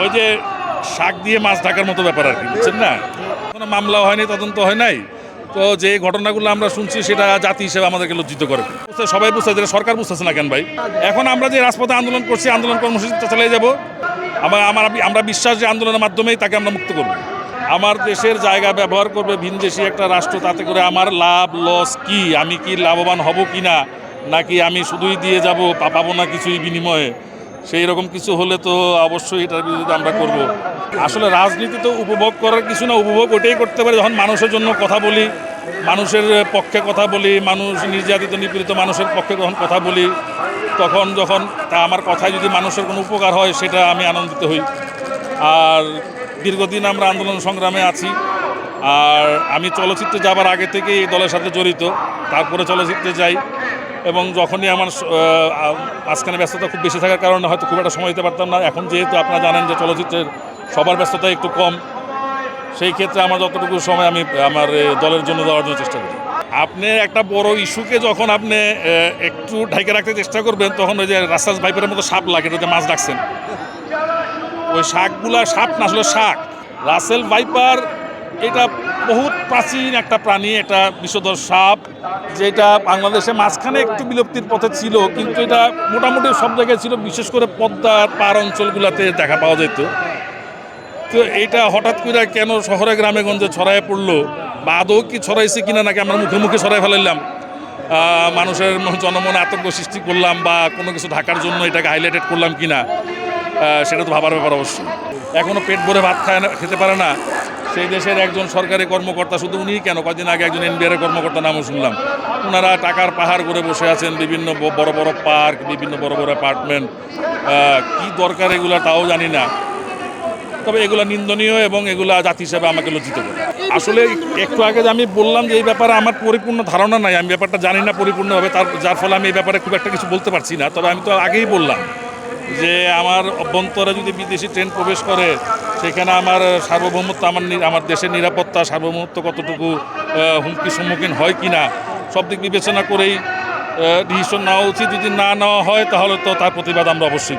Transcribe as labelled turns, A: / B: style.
A: ওই যে শাক দিয়ে মাছ ঢাকার মতো ব্যাপার আর কি, বুঝছেন না? কোনো মামলা হয়নি, তদন্ত হয় নাই। তো যে ঘটনাগুলো আমরা শুনছি, সেটা জাতি হিসেবে আমাদেরকে লজ্জিত করে। সবাই বুঝতে যেটা সরকার বুঝতেছে না কেন ভাই? এখন আমরা যে রাজপথে আন্দোলন করছি, আন্দোলন কর্মসূচিটা চালিয়ে যাব, আমার আমার, আমরা বিশ্বাস যে আন্দোলনের মাধ্যমেই তাকে আমরা মুক্ত করব। আমার দেশের জায়গা ব্যবহার করবে ভিনদেশি একটা রাষ্ট্র, তাতে করে আমার লাভ, লস কি? আমি কি লাভবান হব কি না নাকি আমি শুধুই দিয়ে যাব পাবো না কিছুই বিনিময়ে? সেই রকম কিছু হলে তো অবশ্যই এটার বিরুদ্ধে আমরা করব। আসলে রাজনীতি তো উপভোগ করার কিছু না, উপভোগ ওটাই করতে পারে। যখন মানুষের জন্য কথা বলি, মানুষের পক্ষে কথা বলি, মানুষ নির্যাতিত, নিপীড়িত মানুষের পক্ষে যখন কথা বলি, তখন যখন তা আমার কথায় যদি মানুষের কোনো উপকার হয়, সেটা আমি আনন্দিত হই। আর দীর্ঘদিন আমরা আন্দোলন সংগ্রামে আছি। আর আমি চলচ্চিত্রে যাবার আগে থেকে এই দলের সাথে জড়িত। তারপরে চলচ্চিত্রে যাই। এবং যখনই আমার মাঝখানে ব্যস্ততা খুব বেশি থাকার কারণে হয়তো খুব একটা সময় দিতে পারতাম না। এখন যেহেতু আপনারা জানেন যে চলচ্চিত্রের সবার ব্যস্ততা একটু কম, সেই ক্ষেত্রে আমার যতটুকু সময় আমি, আমার দলের জন্য দেওয়ার জন্য চেষ্টা করি। আপনি একটা বড় ইস্যুকে যখন আপনি একটু ঢাকে রাখতে চেষ্টা করবেন, তখন ওই যে রাস্তাস ভাইপের মতো সাপ লাগে যে মাছ ডাকছেন। ওই শাকগুলা সাপ না, আসলে শাক। রাসেল ভাইপার এটা বহুত প্রাচীন একটা প্রাণী, এটা বিষধর সাপ, যেটা বাংলাদেশে মাঝখানে একটু বিলুপ্তির পথে ছিল, কিন্তু এটা মোটামুটি সব জায়গায় ছিল, বিশেষ করে পদ্মার পার অঞ্চলগুলোতে দেখা পাওয়া যেত। তো এইটা হঠাৎ করে কেন শহরে গ্রামে গঞ্জে ছড়ায় পড়ল? বা আদৌ কি ছড়াইছে কিনা নাকি আমরা মুখে মুখে ছড়াই ফেলাইলাম? মানুষের জনমনে আতঙ্ক সৃষ্টি করলাম বা কোনো কিছু ঢাকার জন্য এটাকে হাইলাইটেড করলাম কিনা? সেটা তো ভাবার ব্যাপার অবশ্যই এখনও পেট ভরে ভাত খায় না, খেতে পারে না। সেই দেশের একজন সরকারি কর্মকর্তা, শুধু উনি কেন? কদিন আগে একজন এনবিআর কর্মকর্তা নামও শুনলাম। ওনারা টাকার পাহাড় করে বসে আছেন, বিভিন্ন বড় বড় পার্ক, বিভিন্ন বড় বড় অ্যাপার্টমেন্ট। কি দরকার এগুলো তাও জানি না। তবে এগুলো নিন্দনীয় এবং এগুলা জাতি হিসাবে আমাকে লজ্জিত করে। আসলে একটু আগে আমি বললাম যে এই ব্যাপারে আমার পরিপূর্ণ ধারণা নাই, আমি ব্যাপারটা জানি না পরিপূর্ণভাবে, তার, যার ফলে আমি এই ব্যাপারে খুব একটা কিছু বলতে পারছি না। তবে আমি তো আগেই বললাম যে আমার অভ্যন্তরে যদি বিদেশি ট্রেন প্রবেশ করে সেখানে আমার সার্বভৌমত্ব, আমার আমার দেশের নিরাপত্তা, সার্বভৌমত্ব কতটুকু হুমকির সম্মুখীন হয় কি না সব দিক বিবেচনা করেই ডিসিশন নেওয়া উচিত। যদি না নেওয়া হয়, তাহলে তো তার প্রতিবাদ আমরা অবশ্যই